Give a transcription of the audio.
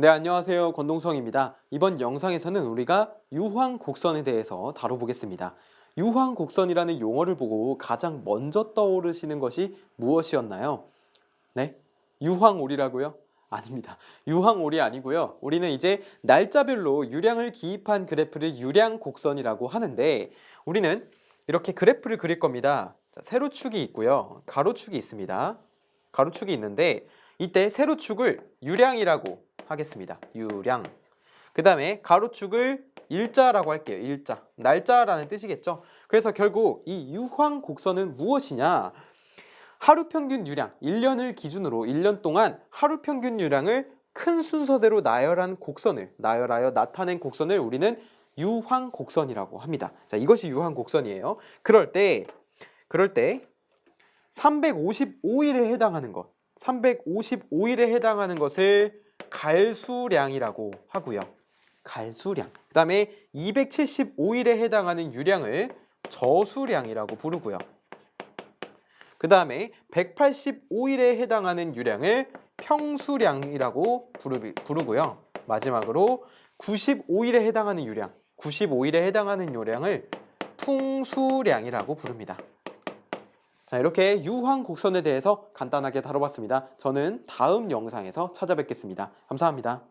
네, 안녕하세요. 권동성입니다. 이번 영상에서는 우리가 유황 곡선에 대해서 다뤄보겠습니다. 유황 곡선이라는 용어를 보고 가장 먼저 떠오르시는 것이 무엇이었나요? 네? 유황오리라고요? 아닙니다. 유황오리 아니고요. 우리는 이제 날짜별로 유량을 기입한 그래프를 유량 곡선이라고 하는데 우리는 이렇게 그래프를 그릴 겁니다. 자, 세로축이 있고요. 가로축이 있습니다. 가로축이 있는데 이때 세로축을 유량이라고 하겠습니다. 유량. 그 다음에 가로축을 일자라고 할게요. 일자. 날짜라는 뜻이겠죠. 그래서 결국 이 유황 곡선은 무엇이냐? 하루 평균 유량, 1년을 기준으로 1년 동안 하루 평균 유량을 큰 순서대로 나열한 곡선을 나열하여 나타낸 곡선을 우리는 유황 곡선이라고 합니다. 자, 이것이 유황 곡선이에요. 그럴 때 그럴 때 355일에 해당하는 것, 355일에 해당하는 것을 갈수량이라고 하고요. 갈수량. 그 다음에 275일에 해당하는 유량을 저수량이라고 부르고요. 그 다음에 185일에 해당하는 유량을 평수량이라고 부르, 부르고요. 마지막으로 95일에 해당하는 유량, 95일에 해당하는 요량을 풍수량이라고 부릅니다. 자, 이렇게 유황 곡선에 대해서 간단하게 다뤄봤습니다. 저는 다음 영상에서 찾아뵙겠습니다. 감사합니다.